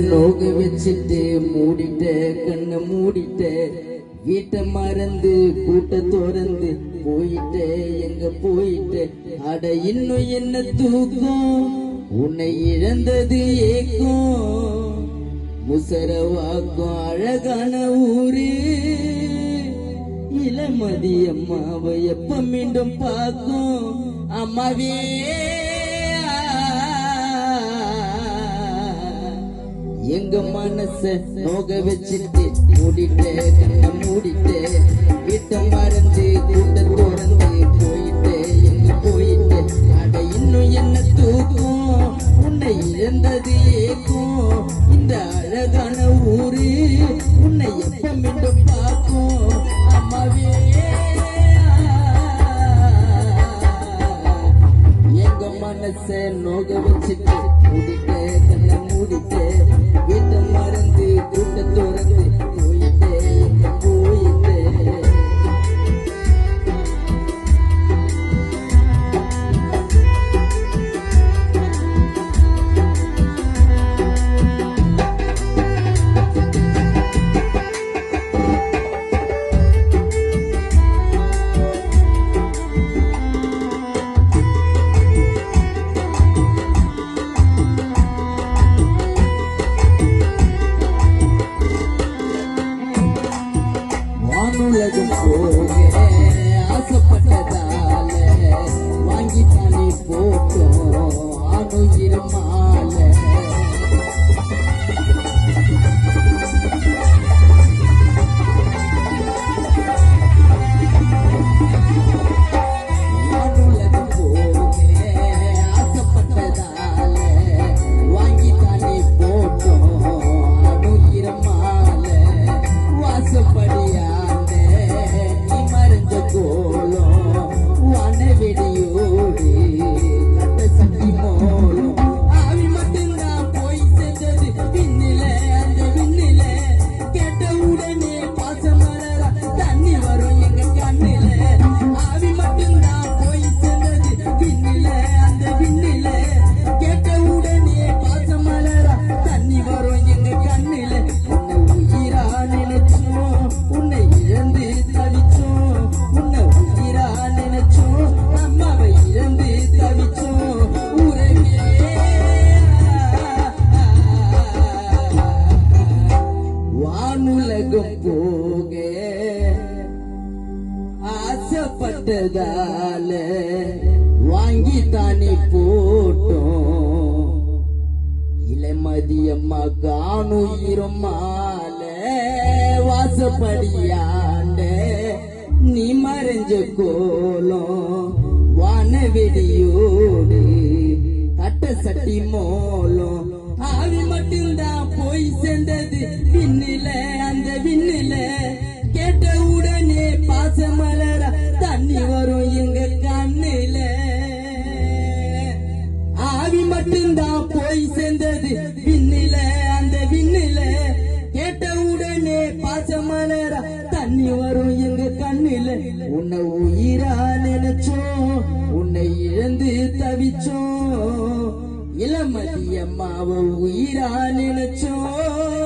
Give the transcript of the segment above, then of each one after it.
நோக வச்சுட்டு மூடிட்ட கண்ணை மூடிட்ட வீட்டை மறந்து கூட்ட திறந்து போயிட்ட எங்க போயிட்ட? அட இன்னும் என்ன தூக்கம்? உன்னை இழந்தது ஏக்கம்? முசரவாக்கும் அழகான ஊரு. இளமதி அம்மாவை எப்ப மீண்டும் பார்க்கும்? அம்மாவே. எங்க மனச நோக வச்சுட்டு மூடிட்டு கண்ணை மூடிட்டு வீட்டை மறந்து கூட்ட திறந்து போயிட்டு எங்க போயிட்டு? அட இன்னும் என்ன தூக்கும்? உன்னை இழந்தது ஏக்கும். இந்த அழகான ஊரு உன்னை எப்ப மீண்டும் பார்க்கும்? அம்மாவே எங்க மனச நோக வச்சுட்டு மூடிட்டு கண்ணை Let it yeah. இளமதியம்மா காணுயிரும் மால வாசப்படியாண்ட நீ மறைஞ்ச கோலம் வானவெடியோடு கட்ட சட்டி மோலம். ஆவி மட்டும்தான் போய் சென்றது விண்ணில பாசமலர தண்ணி வரும் எங்க கண்ணில. உன்னை உயிரா நினைச்சோம் உன்னை இழந்து தவிச்சோம். இளமதி அம்மாவை உயிரா நினைச்சோம்.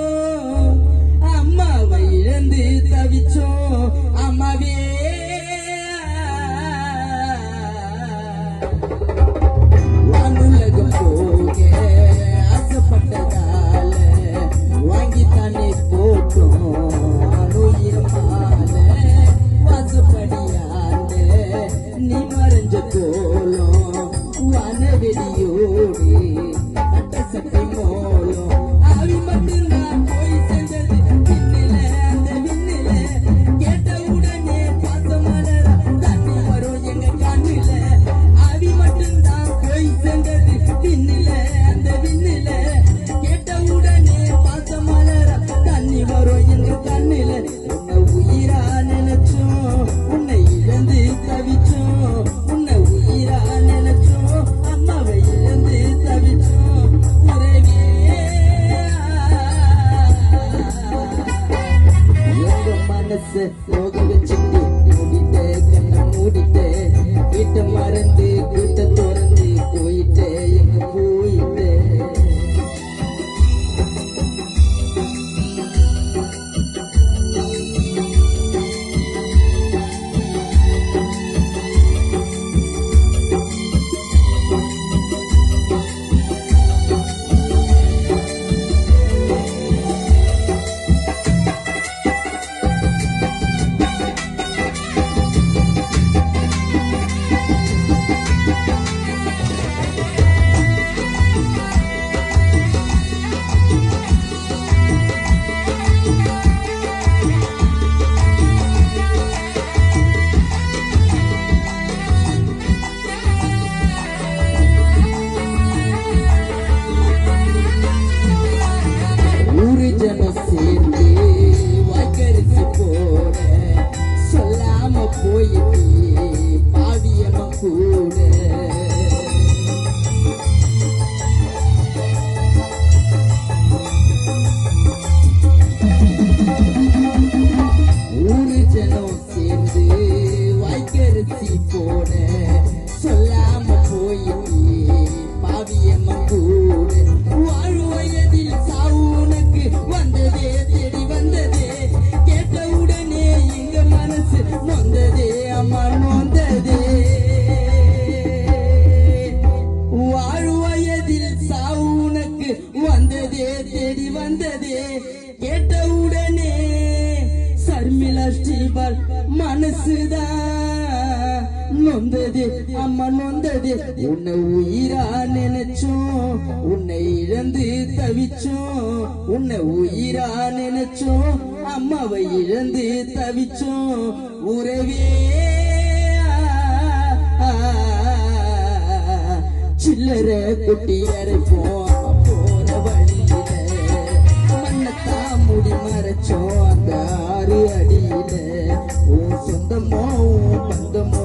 ஸ்ரீபால் மனசுதான் நொந்தது அம்மா நொந்தது. உன்னை உயிரா நினைச்சோம் உன்னை இழந்து தவிச்சோம். உன்னை உயிரா நினைச்சோம் அம்மாவை இழந்து தவிச்சோம். உறவே சில்லற குட்டி அரைப்போம் மறைச்சோம் அந்த ஆறு அடியில உன் சொந்தமோ பந்தமோ